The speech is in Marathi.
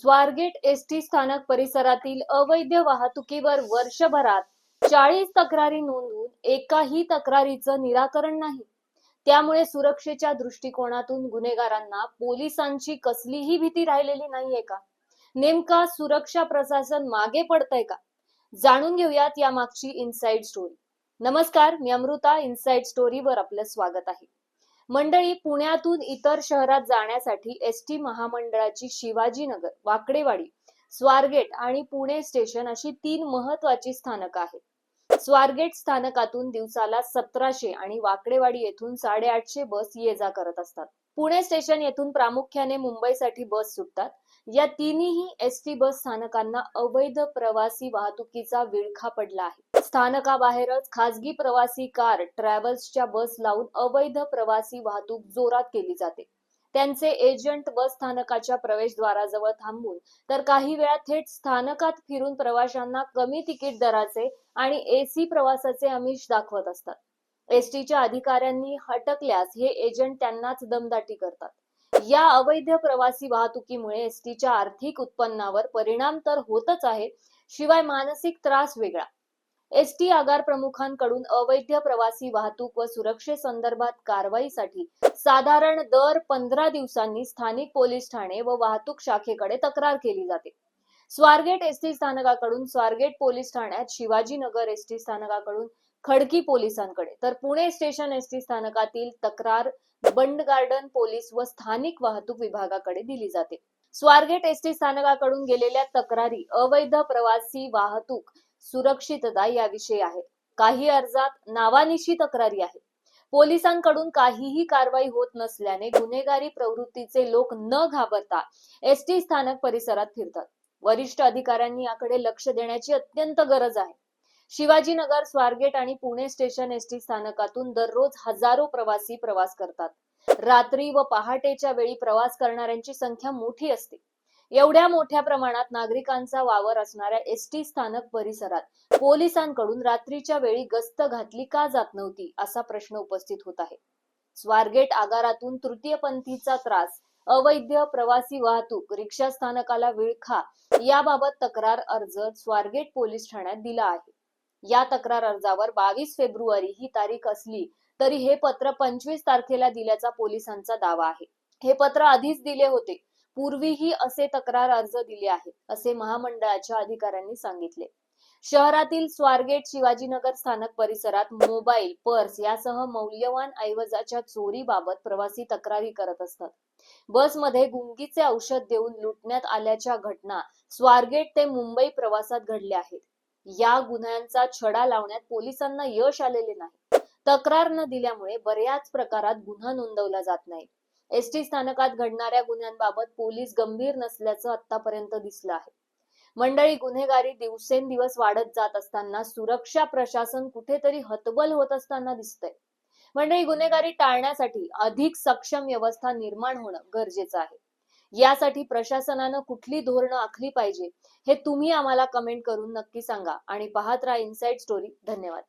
स्वारगेट एस टी स्थानक परिसरातील अवैध वाहतुकीवर वर्षभरात चाळीस तक्रारी नोंदवून एकाही तक्रारीचं निराकरण नाही. त्यामुळे सुरक्षेच्या दृष्टिकोनातून गुन्हेगारांना पोलिसांची कसलीही भीती राहिलेली नाहीये का? नेमका सुरक्षा प्रशासन मागे पडतंय का? जाणून घेऊयात या मागची इनसाइड स्टोरी नमस्कार मी अमृता. इनसाइड स्टोरीवर आपलं स्वागत आहे. मंडळी पुण्यातून इतर शहरात जाण्यासाठी एस टी महामंडळाची शिवाजीनगर वाकडेवाडी स्वारगेट आणि पुणे स्टेशन अशी तीन महत्वाची स्थानक आहेत. स्वारगेट स्थानकातून दिवसाला सतराशे आणि वाकडेवाडी येथून साडेआठशे बस ये जा करत असतात. पुणे स्टेशन येथून प्रामुख्याने मुंबईसाठी बस सुटतात. या तिन्ही एस टी बस स्थानकांना अवैध प्रवासी वाहतुकीचा विळखा पडला आहे. स्थानकाबाहेरच खासगी प्रवासी कार ट्रॅव्हल्सच्या बस लावून अवैध प्रवासी वाहतूक जोरात केली जाते. त्यांचे एजंट बस स्थानकाच्या प्रवेशद्वाराजवळ थांबून तर काही वेळा थेट स्थानकात फिरून प्रवाशांना कमी तिकीट दराचे आणि एसी प्रवासाचे आमिष दाखवत असतात. एसटीच्या अधिकाऱ्यांनी हटकल्यास हे एजंट त्यांनाच दमदाटी करतात. या अवैध प्रवासी वाहतुकीमुळे एसटीच्या आर्थिक उत्पन्नावर परिणाम तर होतच आहे शिवाय मानसिक त्रास वेगळा. एसटी आगार प्रमुखांकडून अवैध प्रवासी वाहतूक व सुरक्षेसंदर्भात कारवाईसाठी साधारण दर पंधरा दिवसांनी स्थानिक पोलीस ठाणे व वाहतूक शाखेकडे तक्रार केली जाते. स्वारगेट एसटी स्थानकाकडून स्वारगेट पोलीस ठाण्यात शिवाजीनगर एसटी स्थानकाकडून खडकी पोलिसांकडे. तर पुणे स्टेशन एसटी स्थानकातील तक्रार बंड गार्डन पोलीस व स्थानिक वाहतूक विभागाकडे दिली जाते. स्वारगेट एसटी स्थानकाकडून गेलेल्या तक्रारी अवैध प्रवासी वाहतूक सुरक्षितता याविषयी आहे. काही अर्जात नावानिशी तक्रारी आहे. पोलिसांकडून काहीही कारवाई होत नसल्याने गुन्हेगारी प्रवृत्तीचे लोक न घाबरता एसटी स्थानक परिसरात फिरतात. वरिष्ठ अधिकाऱ्यांनी याकडे लक्ष देण्याची अत्यंत गरज आहे. शिवाजीनगर स्वारगेट आणि पुणे स्टेशन एसटी स्थानकातून दररोज हजारो प्रवासी प्रवास करतात. रात्री व पहाटेच्या वेळी प्रवास करणाऱ्यांची संख्या मोठी असते. एवढ्या मोठ्या प्रमाणात नागरिकांचा वावर असणाऱ्या एसटी स्थानक परिसरात पोलिसांकडून रात्रीच्या वेळी गस्त घातली का जात नव्हती असा प्रश्न उपस्थित होत आहे. स्वारगेट आगारातून तृतीयपंथीचा त्रास अवैध प्रवासी वाहतूक रिक्षा स्थानकाला विळखा याबाबत तक्रार अर्ज स्वारगेट पोलीस ठाण्यात दिला आहे. या तक्रार अर्जावर बावीस फेब्रुवारी ही तारीख असली तरी हे पत्र पंचवीस तारखेला दिल्याचा पोलिसांचा दावा आहे. हे पत्र आधीच दिले होते. पूर्वीही असे तक्रार अर्ज दिले आहेत असे महामंडळाच्या अधिकाऱ्यांनी सांगितले. शहरातील स्वारगेट शिवाजीनगर स्थानक परिसरात मोबाईल पर्स यासह मौल्यवान ऐवजाच्या चोरीबाबत प्रवासी तक्रारी करत असतात. बसमध्ये गुंगीचे औषध देऊन लुटण्यात आल्याच्या घटना स्वारगेट ते मुंबई प्रवासात घडल्या आहेत. या गुन्ह्यांचा छडा लावण्यात पोलिसांना यश आलेले नाही. तक्रार न दिल्यामुळे बऱ्याच प्रकारात गुन्हा नोंदवला जात नाही. एसटी स्थानकात घडणाऱ्या गुन्ह्यांबाबत पोलीस गंभीर नसल्याचं आतापर्यंत दिसलं आहे. मंडळी गुन्हेगारी दिवसेंदिवस वाढत जात असताना सुरक्षा प्रशासन कुठेतरी हतबल होत असताना दिसतंय. मंडळी गुन्हेगारी टाळण्यासाठी अधिक सक्षम व्यवस्था निर्माण होणं गरजेचं आहे. यासाठी प्रशासनानं कुठली धोरणं आखली पाहिजे हे तुम्ही आम्हाला कमेंट करून नक्की सांगा. आणि पाहत राहा इनसाइड स्टोरी धन्यवाद.